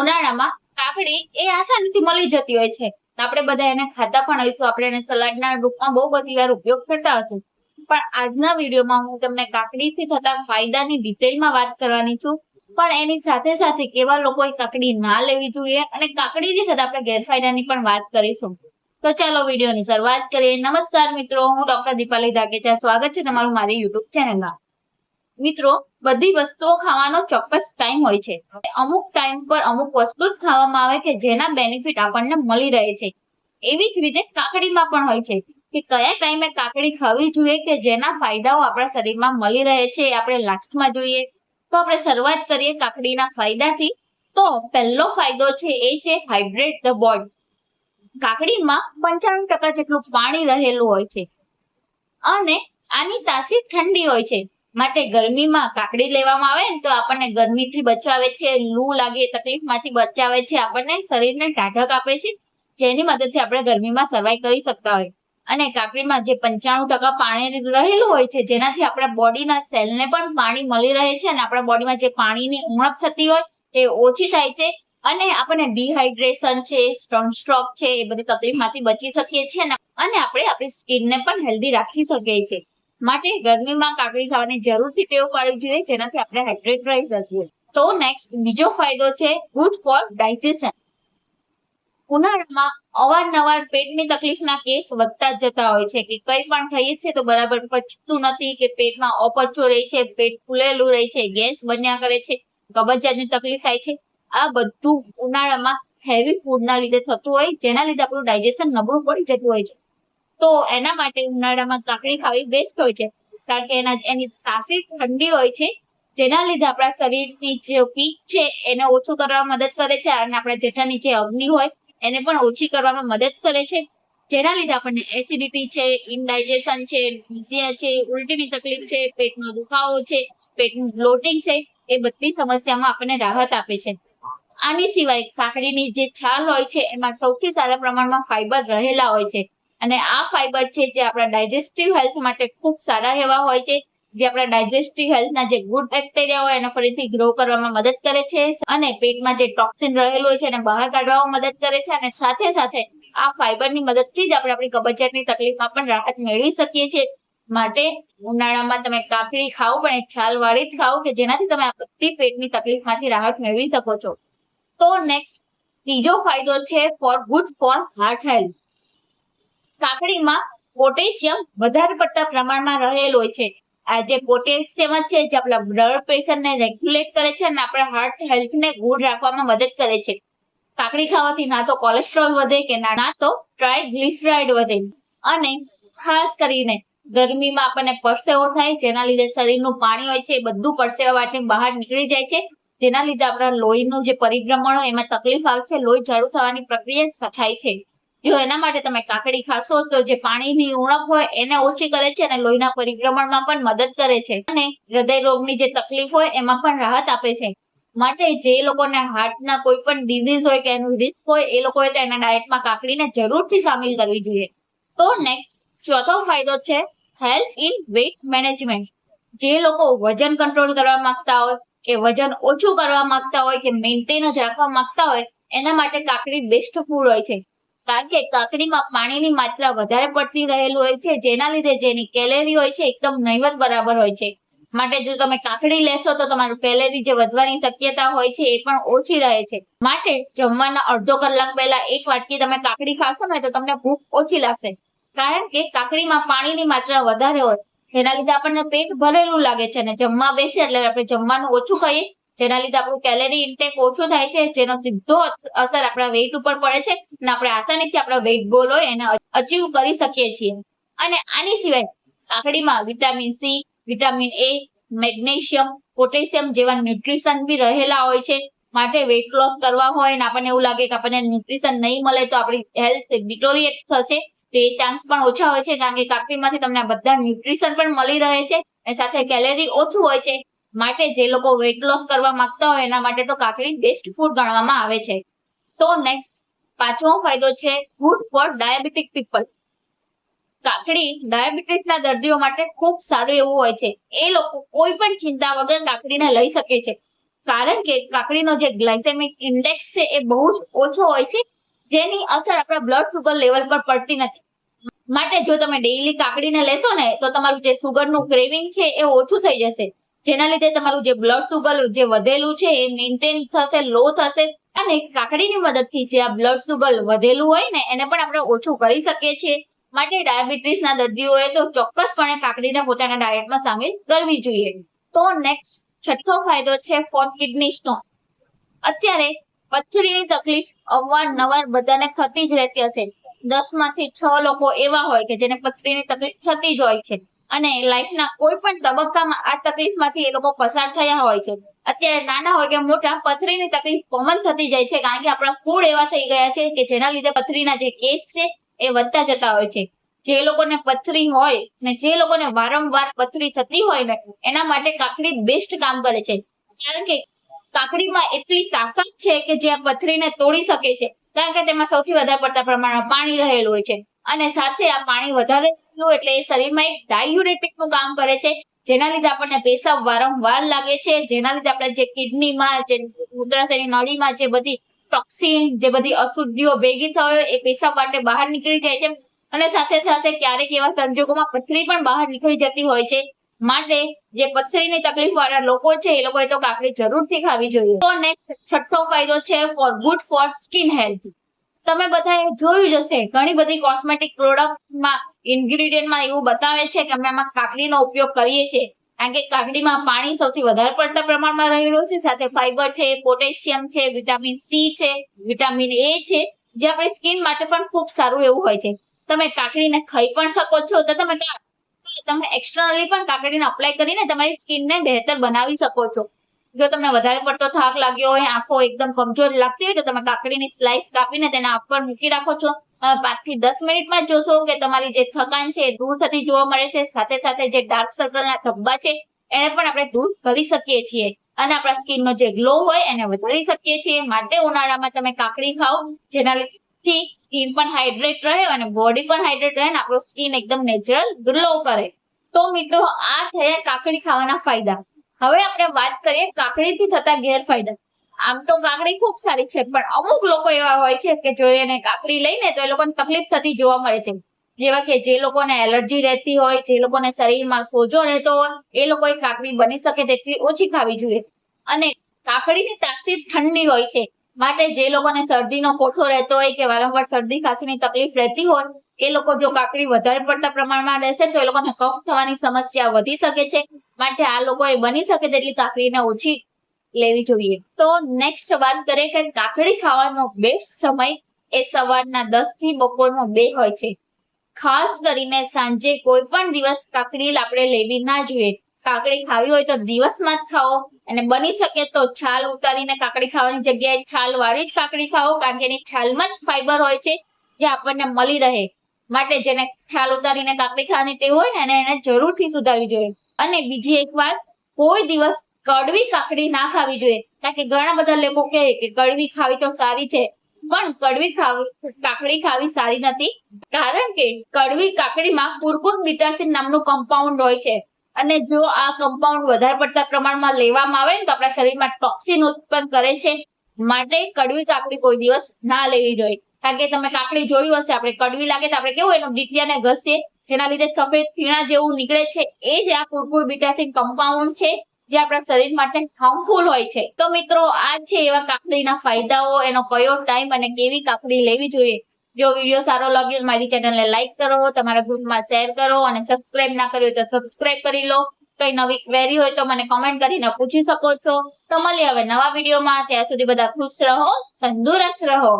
ઉનાળામાં કાકડી એ આસાનીથી મળી જતી હોય છે. આપણે બધા એને ખાતા પણ હોઈશું આપણે એને સલાડના રૂપમાં બહુ બધી વાર ઉપયોગ કરતા હશું. પણ આજના વિડીયોમાં હું તમને કાકડીથી થતા ફાયદાની ડિટેલમાં વાત કરવાની છું. પણ એની સાથે સાથે કેવા લોકોએ કાકડી ના લેવી જોઈએ અને કાકડીથી થતા આપણે ગેરફાયદાની પણ વાત કરીશું. તો ચાલો વિડીયોની શરૂઆત કરીએ. નમસ્કાર મિત્રો, હું ડોક્ટર દીપાલી ધાકેચા સ્વાગત છે તમારું મારી યુટ્યુબ ચેનલમાં. મિત્રો, બધી વસ્તુઓ ખાવાનો ચોક્કસ ટાઈમ હોય છે. અમુક ટાઈમ પર અમુક વસ્તુ જ ખાવામાં આવે કે જેના બેનિફિટ આપણને મળી રહે છે. એવી જ રીતે કાકડીમાં પણ હોય છે કે કયા ટાઈમે કાકડી ખાવી જોઈએ કે જેના ફાયદાઓ આપણા શરીરમાં મળી રહે છે આપણે લાસ્ટમાં જોઈએ. તો આપણે શરૂઆત કરીએ કાકડીના ફાયદાથી. તો પહેલો ફાયદો છે એ છે હાઇડ્રેટ ધ બોડી કાકડીમાં પંચાણું ટકા જેટલું પાણી રહેલું હોય છે. અને આની તાસીર ઠંડી હોય છે. માટે ગરમીમાં કાકડી લેવામાં આવે ને તો આપણને ગરમીથી બચાવે છે, લૂ લાગે, તકલીફમાંથી બચાવે છે, આપણને શરીરને ટાઢક આપે છે, જેની મદદથી આપણે ગરમીમાં સર્વાઈવ કરી શકતા હોય. અને કાકડીમાં જે પંચાણું ટકા પાણી રહેલું હોય છે, જેનાથી આપણા બોડીના સેલને પણ પાણી મળી રહે છે અને આપણા બોડીમાં જે પાણીની ઉણપ થતી હોય તે ઓછી થાય છે અને આપણને ડિહાઇડ્રેશન છે સ્ટ્રોક છે, એ બધી તકલીફમાંથી બચી શકીએ છીએ અને આપણે આપણી સ્કિનને પણ હેલ્ધી રાખી શકીએ છીએ. માટે ગરમીમાં કાકડી ખાવાની જરૂરથી ટેવ પાડવી જોઈએ, જેનાથી આપણે હાઇડ્રેટ રહી શકીએ. તો નેક્સ્ટ બીજો ફાયદો છે ગુડ ફોર ડાયજેશન ઉનાળામાં અવારનવાર પેટની તકલીફના કેસ વધતા જતા હોય છે, કે કંઈ પણ ખાઈએ છીએ તો બરાબર પચતું નથી, કે પેટમાં અપચો રહે છે, પેટ ફૂલેલું રહે છે, ગેસ બન્યા કરે છે, કબજિયાતની તકલીફ થાય છે. આ બધું ઉનાળામાં હેવી ફૂડના લીધે થતું હોય, જેના લીધે આપણું ડાયજેશન નબળું પડી જતું હોય છે. તો એના માટે ઉનાળામાં કાકડી ખાવી બેસ્ટ હોય છે. કારણ કે એના, એની તાસીર ઠંડી હોય છે, જેના લીધે આપણા શરીરની જે પીક છે, એને ઓછું કરવામાં મદદ કરે છે અને આપણા જેઠાની જે અગ્નિ હોય, એને પણ ઓછી કરવામાં મદદ કરે છે. જેના લીધે આપણને એસિડિટી છે ઇનડાઇજેશન છે ડિઝિયા છે, ઉલટીની તકલીફ છે પેટનો દુખાવો છે, પેટનું બ્લોટિંગ છે, એ બધી સમસ્યામાં આપણને રાહત આપે છે. આની સિવાય કાકડીની જે છાલ હોય છે, એમાં સૌથી સારા પ્રમાણમાં ફાઈબર રહેલા હોય છે. અને આ ફાઈબર છે જે આપણા ડાયજેસ્ટિવ હેલ્થ માટે ખૂબ સારા એવા હોય છે, જે આપણા ડાયજેસ્ટિવ હેલ્થના જે ગુડ બેક્ટેરિયા હોય એને ફરીથી ગ્રો કરવામાં મદદ કરે છે અને પેટમાં જે ટોક્સિન રહેલું હોય છે એને બહાર કાઢવામાં મદદ કરે છે અને સાથે સાથે આ ફાઈબરની મદદથી જ આપણે આપણી કબજિયાતની તકલીફમાં પણ રાહત મેળવી શકીએ છીએ. માટે ઉનાળામાં તમે કાકડી ખાઓ, પણ એક છાલવાળી જ ખાઓ કે જેનાથી તમે બધી પેટની તકલીફમાંથી રાહત મેળવી શકો છો. તો નેક્સ્ટ ત્રીજો ફાયદો છે for good for heart health કાકડીમાં potassium વધારે પડતા પ્રમાણમાં રહેલ હોય છે. આ જે પોટેશિયમ છે, જે આપણા બ્લડ પ્રેશરને રેગ્યુલેટ કરે છે અને આપણા હાર્ટ હેલ્થને ગુડ રાખવામાં મદદ કરે છે. કાકડી ખાવાથી ના તો કોલેસ્ટ્રોલ વધે કે ના તો ટ્રાયગ્લિસરાઇડ વધે. અને ખાસ કરીને ગરમીમાં આપણને પરસેવો થાય, જેના લીધે શરીરનું પાણી હોય છે, એ બધું પરસેવા માટે બહાર નીકળી જાય છે. જેના લીધે આપણા લોહીનું જે પરિભ્રમણ હોય, એમાં તકલીફ આવે છે, લોહી જાડું થવાની પ્રક્રિયા થાય છે. જો એના માટે તમે કાકડી ખાશો, તો જે પાણીની ઉણપ હોય એને ઓછી કરે છે અને લોહીના પરિભ્રમણમાં પણ મદદ કરે છે. અને હૃદય રોગની જે તકલીફ હોય એમાં પણ રાહત આપે છે. માટે જે લોકોને હાર્ટના કોઈ પણ ડિઝીઝ હોય કે એનું રિસ્ક હોય, એ લોકોએ તો એના ડાયટમાં કાકડીને જરૂરથી સામેલ કરવી જોઈએ. તો નેક્સ્ટ ચોથો ફાયદો છે હેલ્થ ઇન વેઇટ મેનેજમેન્ટ જે લોકો વજન કંટ્રોલ કરવા માંગતા હોય, કે વજન ઓછું કરવા માંગતા હોય, કે મેન્ટેન જ રાખવા માંગતા હોય, એના માટે કાકડી બેસ્ટ ફૂડ હોય છે. કારણ કે કાકડીમાં પાણીની માત્રા વધારે પડતી રહેલું હોય છે, જેના લીધે જેની કેલેરી હોય છે એકદમ નહીવત બરાબર હોય છે. માટે જો તમે કાકડી લેશો તો તમારું કેલેરી જે વધવાની શક્યતા હોય છે એ પણ ઓછી રહે છે. માટે જમવાના અડધો કલાક પહેલા એક વાટકી તમે કાકડી ખાશો ને તો તમને ભૂખ ઓછી લાગશે. કારણ કે કાકડીમાં પાણીની માત્રા વધારે હોય, જેના લીધે આપણને પેટ ભરેલું લાગે છે અને જમવા બેસીએ એટલે આપણે જમવાનું ઓછું ખાઈએ જેના લીધે આપણું કેલેરી ઇન્ટેક ઓછું થાય છે, જેનો સીધો અસર આપણા વેઇટ ઉપર પડે છે અને આપણે આસાનીથી આપણા વેઇટ ગોલ હોય એને અચીવ કરી શકીએ છીએ. અને આની સિવાય કાકડીમાં vitamin C vitamin A magnesium potassium જેવા ન્યુટ્રિશન બી રહેલા હોય છે. માટે વેઇટ લોસ કરવા હોય ને આપણને એવું લાગે કે આપણને ન્યુટ્રિશન નહીં મળે તો આપણી હેલ્થ ડિટોરિએટ થશે. તો એ ચાન્સ પણ ઓછા હોય છે, કારણ કે કાકડીમાંથી તમને બધા ન્યુટ્રિશન પણ મળી રહે છે અને સાથે કેલેરી ઓછું હોય છે. માટે જે લોકો વેટ લોસ કરવા માંગતા હોય એના માટે તો કાકડી બેસ્ટ ફૂડ ગણવામાં આવે છે. તો નેક્સ્ટ પાંચમો ફાયદો છે ગુડ ફોર ડાયાબિટીક પીપલ કાકડી ડાયાબિટીસના દર્દીઓ માટે ખૂબ સારું એવું હોય છે. એ લોકો કોઈ પણ ચિંતા વગર કાકડીને લઈ શકે છે. કારણ કે કાકડીનો જે ગ્લાયસેમિક ઇન્ડેક્સ છે એ બહુ જ ઓછો હોય છે, જેની અસર આપણા બ્લડ સુગર લેવલ પર પડતી નથી. માટે જો તમે ડેઈલી કાકડીને લેશો ને, તો તમારું જે સુગરનું ક્રેવિંગ છે એ ઓછું થઈ જશે. જેના લીધે તમારું જે બ્લડ સુગર જે વધેલું છે, એ મેન્ટેન થશે લો થશે અને કાકડીની મદદથી જે આ બ્લડ સુગર વધેલું હોય ને, એને પણ આપણે ઓછું કરી શકીએ છીએ. માટે ડાયાબિટીસના દર્દીઓએ તો ચોક્કસપણે કાકડીને પોતાના ડાયટમાં સામેલ કરવી જોઈએ. તો નેક્સ્ટ છઠ્ઠો ફાયદો છે ફોર કિડની સ્ટોન અત્યારે પથરીની તકલીફ અવારનવાર બધાને થતી જ રહેતી હશે. દસમાંથી છ લોકો એવા હોય કે જેને પથરીની તકલીફ થતી જ હોય છે. અને લાઈફના કોઈ પણ તબક્કામાં આ તકલીફમાંથી એ લોકો પસાર થયા હોય છે. અત્યારે નાના હોય કે મોટા, પથરીની તકલીફ કોમન થતી જાય છે કારણ કે આપણા ફૂડ એવા થઈ ગયા છે કે જેના લીધે પથરીના જે કેસ છે એ વધતા જતા હોય છે. જે લોકોને પથરી હોય ને જે લોકોને વારંવાર પથરી થતી હોય ને એના માટે કાકડી બેસ્ટ કામ કરે છે. કારણ કે કાકડીમાં એટલી તાકાત છે કે જે આ પથરીને તોડી શકે છે. કારણ કે તેમાં સૌથી વધારે પડતા પ્રમાણમાં પાણી રહેલું હોય છે. અને સાથે આ પાણી વધારે રહેલું એટલે એ શરીરમાં એક ડાયુરેટિકનું કામ કરે છે. જેના લીધે આપણને પેશાબ વારંવાર લાગે છે. જેના લીધે આપણે જે કિડનીમાં, જે મૂત્રાશયની નળીમાં જે બધી ટોક્સિન, જે બધી અશુદ્ધિઓ ભેગી થયો એ પેશાબ માટે બહાર નીકળી જાય છે. અને સાથે સાથે ક્યારેક એવા સંજોગોમાં પથરી પણ બહાર નીકળી જતી હોય છે. માટે જે પથરીની તકલીફ વાળા લોકો છે, એ લોકોએ તો કાકડી જરૂરથી ખાવી જોઈએ. તો નેક્સ્ટ છઠ્ઠો ફાયદો છે for good for skin health તમે બધાએ જોયું જ હશે. ઘણી બધી કોસ્મેટિક પ્રોડક્ટમાં ઇન્ગ્રેડિયન્ટમાં એવું બતાવે છે કે અમે આમાં કાકડીનો ઉપયોગ કરીએ છીએ. કારણ કે કાકડીમાં પાણી સૌથી વધારે પડતા પ્રમાણમાં રહેલું છે, સાથે ફાઈબર છે પોટેશિયમ છે વિટામિન સી છે વિટામિન એ છે, જે આપણી સ્કિન માટે પણ ખૂબ સારું એવું હોય છે. તમે કાકડીને ખાઈ પણ શકો છો, તો તમે તમે એક્સટર્નલી પણ કાકડીને અપ્લાય કરીને તમારી સ્કિનને બહેતર બનાવી શકો છો. જો તમને વધારે પડતો થાક લાગ્યો હોય, આંખો એકદમ કમજોર લાગતી હોય, તો તમે કાકડીની સ્લાઇસ કાપીને તેના આંખ પર મૂકી રાખો છો. પાંચથી દસ મિનિટમાં જોશો કે તમારી જે થકાન છે દૂર થતી જોવા મળે છે. સાથે સાથે જે ડાર્ક સર્કલના ધબ્બા છે, એને પણ આપણે દૂર કરી શકીએ છીએ. અને આપણા સ્કિનનો જે ગ્લો હોય, એને વધારી શકીએ છીએ. માટે ઉનાળામાં તમે કાકડી ખાઓ જેના લીધે સ્કિન પણ હાઇડ્રેટ રહે અને બોડી પણ હાઇડ્રેટ રહે અને આપણું સ્કિન એકદમ નેચરલ ગ્લો કરે. તો મિત્રો, આ થયા કાકડી ખાવાના ફાયદા. હવે આપણે વાત કરીએ કાકડીથી થતા ગેરફાયદા. આમ તો કાકડી ખૂબ સારી છે, પણ અમુક લોકો એવા હોય છે કે જો એને કાકડી લઈને તો એ લોકોને તકલીફ થતી જોવા મળે છે. જેવા કે જે લોકોને એલર્જી રહેતી હોય, જે લોકોને શરીરમાં સોજો રહેતો હોય, એ લોકોએ કાકડી બની શકે તેટલી ઓછી ખાવી જોઈએ. અને કાકડીની તાસીર ઠંડી હોય છે, માટે જે લોકોને શરદીનો કોઠો રહેતો હોય કે વારંવાર શરદી ખાંસીની તકલીફ રહેતી હોય, એ લોકો જો કાકડી વધારે પડતા પ્રમાણમાં રહેશે તો એ લોકોને કફ થવાની સમસ્યા વધી શકે છે. માટે આ લોકોએ બની શકે તેટલી કાકડીને ઓછી લેવી જોઈએ. તો નેક્સ્ટ વાત કરીએ કે કાકડી ખાવાનો બેસ્ટ સમય એ સવારના દસથી બપોરનો બે હોય છે. ખાસ કરીને સાંજે કોઈ પણ દિવસ કાકડી આપણે લેવી ના જોઈએ. કાકડી ખાવી હોય તો દિવસમાં જ ખાઓ અને બની શકે તો છાલ ઉતારીને કાકડી ખાવાની જગ્યાએ છાલ વાળી જ કાકડી ખાઓ કારણ કે એની છાલમાં જ ફાઈબર હોય છે જે આપણને મળી રહે. માટે જેને છાલ ઉતારીને કાકડી ખાવાની ટેવ હોય ને એને જરૂરથી સુધારવી જોઈએ. અને બીજી એક વાત, કોઈ દિવસ કડવી કાકડી ના ખાવી જોઈએ. કારણ કે ઘણા બધા લોકો કહે કે કડવી ખાવી તો સારી છે, પણ કડવી ખાવી, કાકડી ખાવી સારી નથી. કારણ કે કડવી કાકડીમાં કુરકુર બીટાસિન નામનું કમ્પાઉન્ડ હોય છે. અને જો આ કમ્પાઉન્ડ વધારે પડતા પ્રમાણમાં લેવામાં આવે ને તો આપણા શરીરમાં ટોક્સિન ઉત્પન્ન કરે છે. માટે કડવી કાકડી કોઈ દિવસ ના લેવી જોઈએ. કારણ કે તમે કાકડી જોયું હશે, આપણે કડવી લાગે તો આપણે કેવું એનું ડીટિયાને ઘસીએ. જેના લીધે સફેદ ફીણા જેવું નીકળે છે. એ જ આ કુરકુર બીટાસિન કમ્પાઉન્ડ છે, જે આપણા શરીર માટે હાર્મફુલ હોય છે. તો મિત્રો, આ છે એવા કાકડીના ફાયદાઓ, એનો કયો ટાઈમ અને કેવી કાકડી લેવી જોઈએ? જો વીડિયો સારો લાગ્યો મારી ચેનલને લાઈક કરો, તમારા ગ્રુપમાં શેર કરો અને સબસ્ક્રાઇબ ના કર્યું તો સબસ્ક્રાઇબ કરી લો. કઈ નવી ક્વેરી હોય તો મને કોમેન્ટ કરીને પૂછી શકો છો. તો મળીએ હવે નવા વિડીયોમાં. ત્યાં સુધી બધા ખુશ રહો, તંદુરસ્ત રહો.